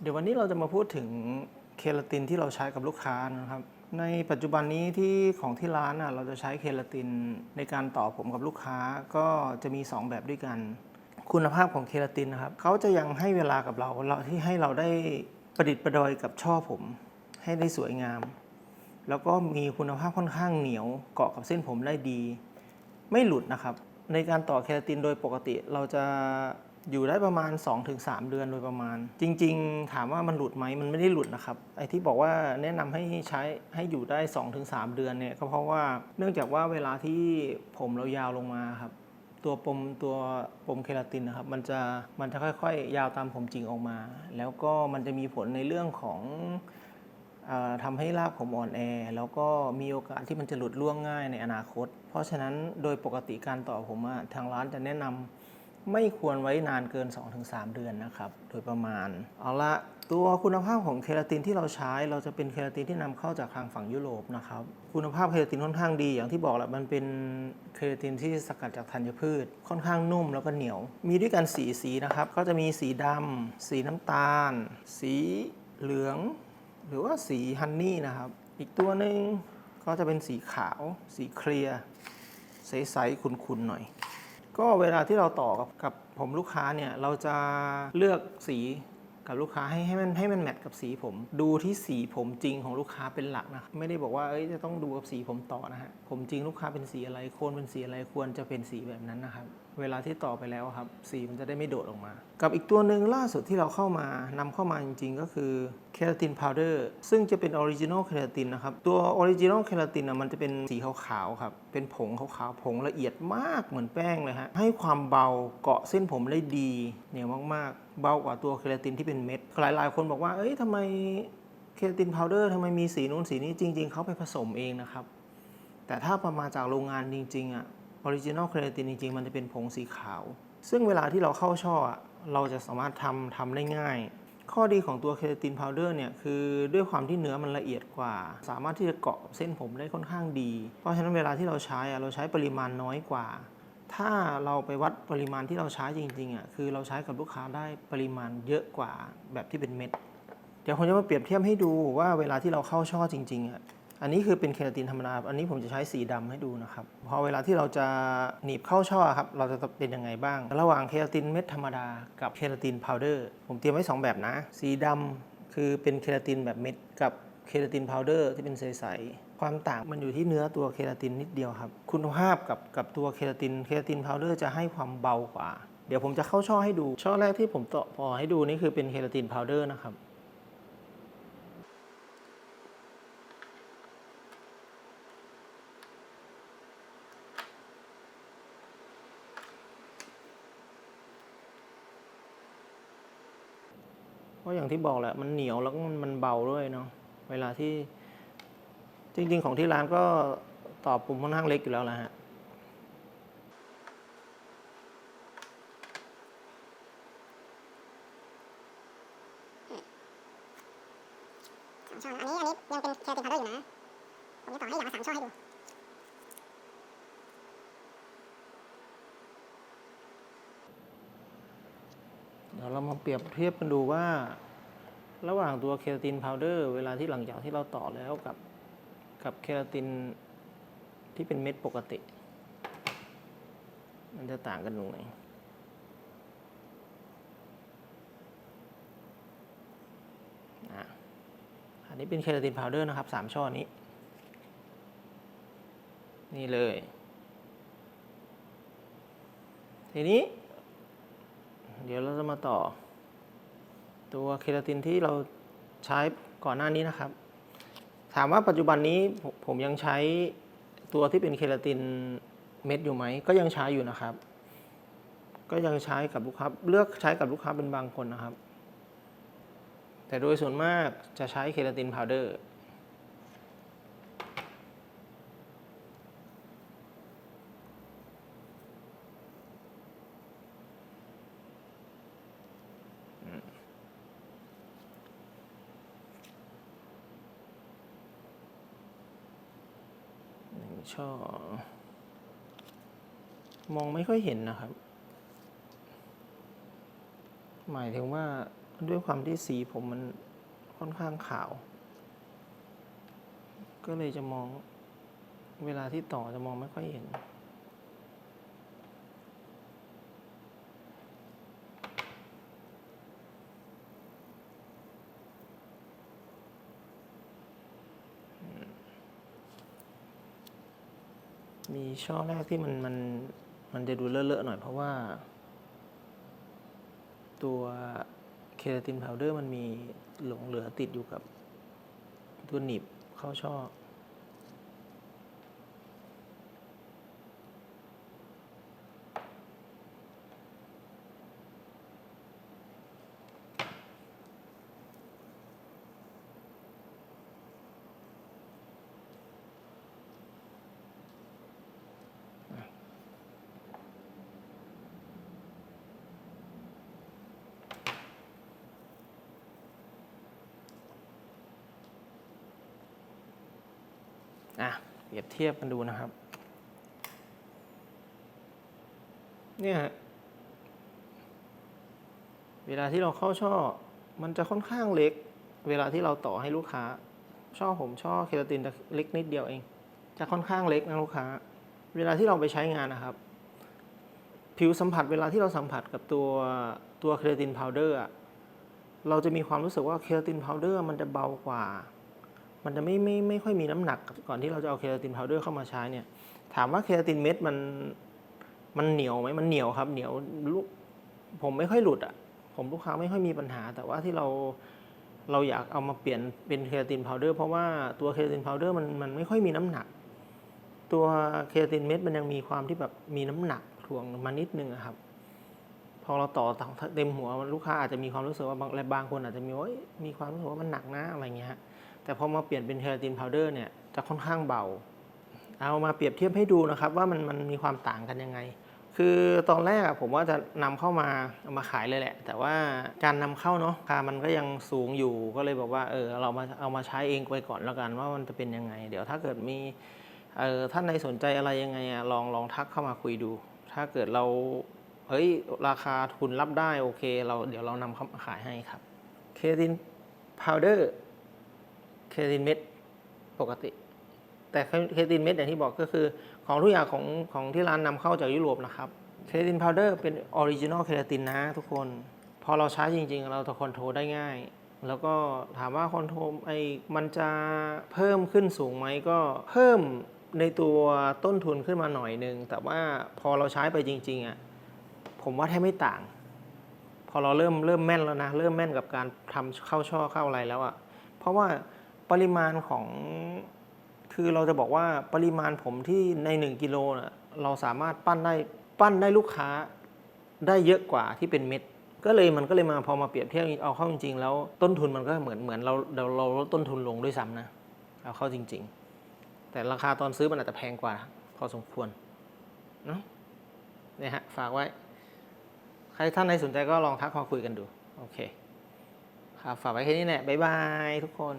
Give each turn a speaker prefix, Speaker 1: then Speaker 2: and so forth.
Speaker 1: เดี๋ยววันนี้เราจะมาพูดถึงเคลาตินที่เราใช้กับลูกค้านะครับ ในปัจจุบันนี้ที่ของที่ร้านอะเราจะใช้เคลาตินในการต่อผมกับลูกค้าก็จะมี 2 แบบด้วยกัน คุณภาพของเคลาตินนะครับเขาจะยังให้เวลากับเราเราที่ให้เราได้ประดิษฐ์ประดอยกับช่อผม ให้ได้สวยงาม แล้วก็มีคุณภาพค่อนข้างเหนียวเกาะกับเส้นผมได้ดี ไม่หลุดนะครับ ในการต่อเคราตินโดยปกติเราจะ อยู่ได้ประมาณ 2-3 เดือนโดยประมาณ จริง ๆ ถามว่ามันหลุดไหมมันไม่ได้หลุดนะครับไอ้ที่บอกว่าแนะนำให้ใช้ให้อยู่ได้ 2-3 เดือนเนี่ยก็เพราะว่าเนื่องจากว่าเวลาที่ผมเรายาวลงมาครับตัวปมตัวปมเคราตินนะครับมันจะมันจะค่อย ๆ ยาวตามผมจริงออกมา แล้วก็มันจะมีผลในเรื่องของอทำให้รากผมอ่อนแอ แล้วก็มีโอกาสที่มันจะหลุดร่วงง่ายในอนาคต เพราะฉะนั้นโดยปกติการต่อผมอะทางร้านจะแนะนำ ไม่ควรไว้นานเกิน 2-3 เดือนนะครับ โดยประมาณ เอาละตัวคุณภาพของเคราตินที่เราใช้ เราจะเป็นเคราตินที่นำเข้าจากทางฝั่งยุโรปนะครับ คุณภาพเคราตินค่อนข้างดีอย่างที่บอกแหละมันเป็นเคราตินที่สกัดจากธัญพืช ค่อนข้างนุ่มแล้วก็เหนียว มีด้วยกันสีสีนะครับ ก็จะมีสีดำสีน้ำตาล สีเหลือง หรือว่าสีฮันนี่นะครับ อีกตัวหนึ่งก็จะเป็นสีขาว สีเคลียร์ใสๆขุ่นๆหน่อย ก็เวลาที่เราต่อกับกับผมลูกค้าเนี่ยเราจะเลือกสี กับลูกค้าให้ให้มันให้มันแมทกับสีผม ดูที่สีผมจริงของลูกค้าเป็นหลักนะไม่ได้บอกว่าเอ้ยจะต้องดูกับสีผมต่อนะฮะผมจริงลูกค้าเป็นสีอะไรโคนเป็นสีอะไรควรจะเป็นสีแบบนั้นนะครับเวลาที่ต่อไปแล้วครับสีมันจะได้ไม่โดดออกมา กับอีกตัวหนึ่งล่าสุดที่เราเข้ามานำเข้ามาจริง ๆ ก็คือเคราตินพาวเดอร์ซึ่งจะเป็นออริจินอลเคราตินนะครับ ตัวออริจินอลเคราตินนะมันจะเป็นสีขาวๆครับ เป็นผงขาวๆผงละเอียดมากเหมือนแป้งเลยฮะให้ความเบาเกาะเส้นผมได้ดีเหนียวมากๆ เบากว่าตัวเคราตินที่เป็นเม็ด หลายๆ คนบอกว่า เอ้ยทำไมเคราตินพาวเดอร์ทำไมมีสีนู้นสีนี้จริง ๆ เขาไปผสมเองนะครับ แต่ถ้าประมาณจากโรงงานจริง ๆอะออริจินอลเคราตินจริง ๆ มันจะเป็นผงสีขาว ซึ่งเวลาที่เราเข้าช่อเราจะสามารถทำทำได้ง่าย ข้อดีของตัวเคราตินพาวเดอร์เนี่ยคือด้วยความที่เนื้อมันละเอียดกว่า สามารถที่จะเกาะเส้นผมได้ค่อนข้างดี เพราะฉะนั้นเวลาที่เราใช้อะเราใช้ปริมาณน้อยกว่า ถ้าเราไปวัดปริมาณที่เราใช้จริงๆอะคือเราใช้กับลูกค้าได้ปริมาณเยอะกว่าแบบที่เป็นเม็ด เดี๋ยวผมจะมาเปรียบเทียบให้ดูว่าเวลาที่เราเข้าช่อจริงๆอะอันนี้คือเป็นเคราตินธรรมดา อันนี้ผมจะใช้สีดำให้ดูนะครับ พอเวลาที่เราจะหนีบเข้าช่อครับ เราจะเป็นยังไงบ้าง ระหว่างเคราตินเม็ดธรรมดากับเคราตินพาวเดอร์ ผมเตรียมไว้ 2 แบบนะ สีดำคือเป็นเคราตินแบบเม็ดกับเคราตินพาวเดอร์ที่เป็นใสๆ ความต่างมันอยู่ที่เนื้อตัวเคราตินนิดเดียวครับ คุณภาพกับกับตัวเคราตินเคราตินพาวเดอร์จะให้ความเบากว่า เดี๋ยวผมจะเข้าช่อให้ดู ช่อแรกที่ผมต่อพอให้ดูนี่คือเป็นเคราตินพาวเดอร์นะครับเพราะอย่างที่บอกแหละมันเหนียวแล้วก็มันเบาด้วยเนาะเวลาที่ จริง ๆ ของที่ร้านก็ตอบปุ่มค่อนข้างเล็กอยู่แล้วแหละฮะ
Speaker 2: สามช่อนะอันนี้ อันนี้ยังเป็นแคร์ตินพาวเดอร์อยู่นะ ผมจะต่อให้อย่างละสามช่อให้ดู
Speaker 1: เดี๋ยวเรามาเปรียบเทียบกันดูว่า ระหว่างตัวเคราตินพาวเดอร์ เวลาที่หลังจากที่เราต่อแล้วกับ กับเคราตินที่เป็นเม็ดปกติ มันจะต่างกันตรงไหนอันนี้เป็นเคราตินพาวเดอร์นะครับสามช่อนี้ นี่เลย ทีนี้ เดี๋ยวเราจะมาต่อ ตัวเคราตินที่เราใช้ก่อนหน้านี้นะครับ ถามว่าปัจจุบันนี้ผมยังใช้ตัวที่เป็นเคลาตินเม็ดอยู่ไหม ก็ยังใช้อยู่นะครับ ก็ยังใช้กับลูกค้าเลือกใช้กับลูกค้าเป็นบางคนนะครับ แต่โดยส่วนมากจะใช้เคลาตินพาวเดอร์ ช่อมองไม่ค่อยเห็นนะครับ หมายถึงว่าด้วยความที่สีผมมันค่อนข้างขาว ก็เลยจะมองเวลาที่ต่อจะมองไม่ค่อยเห็น มีช่อแรกที่มันมันมันจะดูเลอะๆหน่อยเพราะว่า ตัวเคราตินพาวเดอร์มันมีหลงเหลือติดอยู่กับตัวหนีบเข้าช่อ อะเปรียบเทียบกันดูนะครับ เนี่ยเวลาที่เราเข้าช่อ มันจะค่อนข้างเล็ก เวลาที่เราต่อให้ลูกค้า ช่อผมช่อเคราตินจะเล็กนิดเดียวเอง จะค่อนข้างเล็กนะลูกค้า เวลาที่เราไปใช้งานนะครับ ผิวสัมผัสเวลาที่เราสัมผัสกับตัวตัวเคราตินพาวเดอร์เราจะมีความรู้สึกว่าเคราตินพาวเดอร์มันจะเบากว่า มันจะไม่ไม่ไม่ค่อยมีน้ำหนักก่อนที่เราจะเอาเคราตินพาวเดอร์เข้ามาใช้เนี่ย ถามว่าเคราตินเม็ดมันมันเหนียวไหมมันเหนียวครับ เหนียวลูกผมไม่ค่อยหลุดอะ ผมลูกค้าไม่ค่อยมีปัญหา แต่ว่าที่เราเราอยากเอามาเปลี่ยนเป็นเคราตินพาวเดอร์เพราะว่าตัวเคราตินพาวเดอร์มันมันไม่ค่อยมีน้ำหนัก ตัวเคราตินเม็ดมันยังมีความที่แบบมีน้ำหนักถ่วงมานิดนึงครับ พอเราต่อเต็มหัวลูกค้าอาจจะมีความรู้สึกว่าบางบางคนอาจจะมีว่าเอ้ยมีความรู้สึกว่ามันหนักนะอะไรเงี้ยฮะ แต่พอมาเปลี่ยนเป็นเคราตินพาวเดอร์เนี่ยจะค่อนข้างเบา เอามาเปรียบเทียบให้ดูนะครับว่ามันมันมีความต่างกันยังไง คือตอนแรกผมว่าจะนำเข้ามาเอามาขายเลยแหละ แต่ว่าการนำเข้าเนาะราคามันก็ยังสูงอยู่ก็เลยบอกว่าเออเรามาเอามาใช้เองไปก่อนแล้วกันว่ามันจะเป็นยังไง เดี๋ยวถ้าเกิดมีเออท่านในสนใจอะไรยังไงอะลองลองทักเข้ามาคุยดู ถ้าเกิดเราเฮ้ยราคาทุนรับได้โอเค เราเดี๋ยวเรานำเข้ามาขายให้ครับเคราตินพาวเดอร์ เคตินเม็ดปกติ แต่เคตินเม็ดอย่างที่บอกก็คือ ของทุกอย่างของของที่ร้านนำเข้าจากยุโรปนะครับเคตินพาวเดอร์เป็นออริจินอลเคตินนะทุกคน พอเราใช้จริง ๆ เราจะคอนโทรลได้ง่าย แล้วก็ถามว่าคอนโทรลไอ้มันจะเพิ่มขึ้นสูงไหมก็เพิ่มในตัวต้นทุนขึ้นมาหน่อยนึง แต่ว่าพอเราใช้ไปจริงๆอะผมว่าแทบไม่ต่าง พอเราเริ่มเริ่มแม่นแล้วนะ เริ่มแม่นกับการทำเข้าช่อเข้าอะไรแล้วอะเพราะว่า ปริมาณของคือเราจะบอกว่าปริมาณผมที่ใน 1 กิโลน่ะเราสามารถปั้นได้ปั้นได้ลูกค้าได้เยอะกว่าที่เป็นเม็ด ก็เลยมันก็เลยมาพอมาเปรียบเทียบเอาเข้าจริงๆแล้วต้นทุนมันก็เหมือนเหมือนเราเราเราลดต้นทุนลงด้วยซ้ำนะเอาเข้าจริง ๆ แต่ราคาตอนซื้อมันอาจจะแพงกว่า พอสมควรเนาะเนี่ยฮะฝากไว้ ใครท่านใดสนใจก็ลองทักมาคุยกันดู โอเคครับฝากไว้แค่นี้แหละบ๊ายบายทุกคน